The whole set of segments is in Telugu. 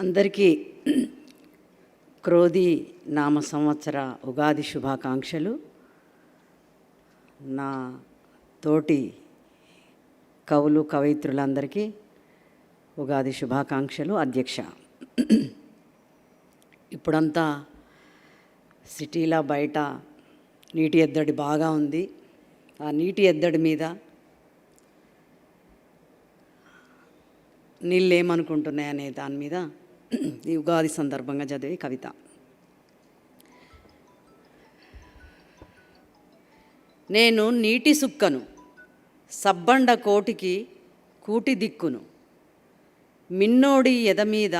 అందరికీ క్రోధి నామ సంవత్సర ఉగాది శుభాకాంక్షలు. నా తోటి కవులు కవయిత్రులందరికీ ఉగాది శుభాకాంక్షలు. అధ్యక్ష ఇప్పుడంతా సిటీలో బయట నీటి ఎద్దడి బాగా ఉంది. ఆ నీటి ఎద్దడి మీద నీళ్ళు ఏమనుకుంటున్నాయి అనే దాని మీద ఈ ఉగాది సందర్భంగా చదివే కవిత. నేను నీటి సుక్కను సబ్బండ కోటికి కూటి దిక్కును మిన్నోడి ఎద మీద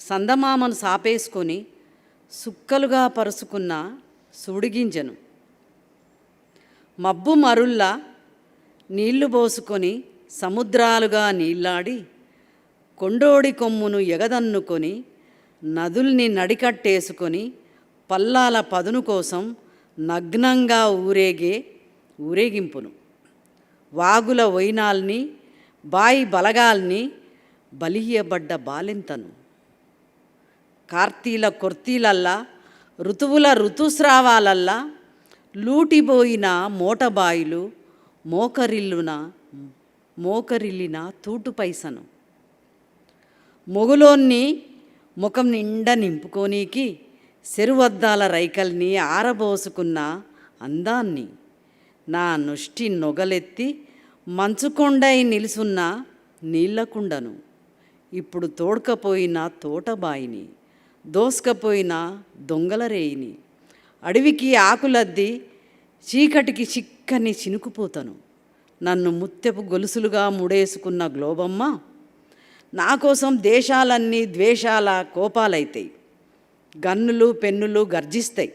సందమామను సాపేసుకొని సుక్కలుగా పరుసుకున్న సుడిగింజను మబ్బు మరుల్లా నీళ్ళు పోసుకొని సముద్రాలుగా నీళ్ళాడి కొండోడి కొమ్మును ఎగదన్నుకొని నదుల్ని నడికట్టేసుకొని పల్లాల పదును కోసం నగ్నంగా ఊరేగే ఊరేగింపును. వాగుల వైనాల్ని బాయి బలగాల్ని బలియబడ్డ బాలింతను. కార్తీల కొర్తీలల్లా ఋతువుల ఋతుస్రావాలల్లా లూటిపోయిన మోటబాయిలు మోకరిల్లున మోకరిల్లిన తూటు పైసను మొగులోన్ని ముఖం నిండా నింపుకోనీకి చెరువద్దాల రైకల్ని ఆరబోసుకున్న అందాన్ని. నా నుష్టి నొగలెత్తి మంచుకొండై నిలుసున్న నీళ్ళకుండను ఇప్పుడు తోడ్కపోయిన తోటబాయిని దోసుకపోయిన దొంగల రేయిని అడవికి ఆకులద్ది చీకటికి చిక్కని చినుకుపోతను. నన్ను ముత్యపు గొలుసులుగా ముడేసుకున్న గ్లోబమ్మ నా కోసం దేశాలన్నీ ద్వేషాల కోపాలైతాయి. గన్నులు పెన్నులు గర్జిస్తాయి.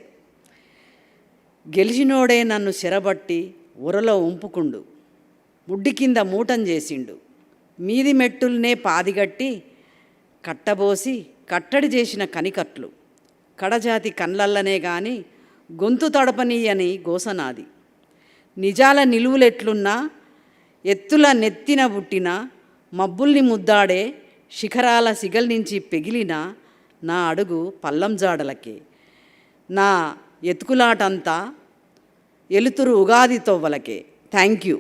గెలిచినోడే నన్ను చెరబట్టి ఉరలో ఉంపుకుండు. ముడ్డి కింద మూటం చేసిండు. మీది మెట్టుల్నే పాదిగట్టి కట్టబోసి కట్టడి చేసిన కనికట్లు. కడజాతి కళ్ళల్లనే గాని గొంతు తడపనీయని గోసనాది నిజాల నిలువులెట్లున్నా ఎత్తుల నెత్తిన పుట్టిన మబ్బుల్ని ముద్దాడే శిఖరాల సిగల్ నుంచి పెగిలిన నా అడుగు పల్లం జాడలకే. నా ఎతుకులాటంతా ఎలుతురు ఉగాది తొవ్వలకే. Thank you.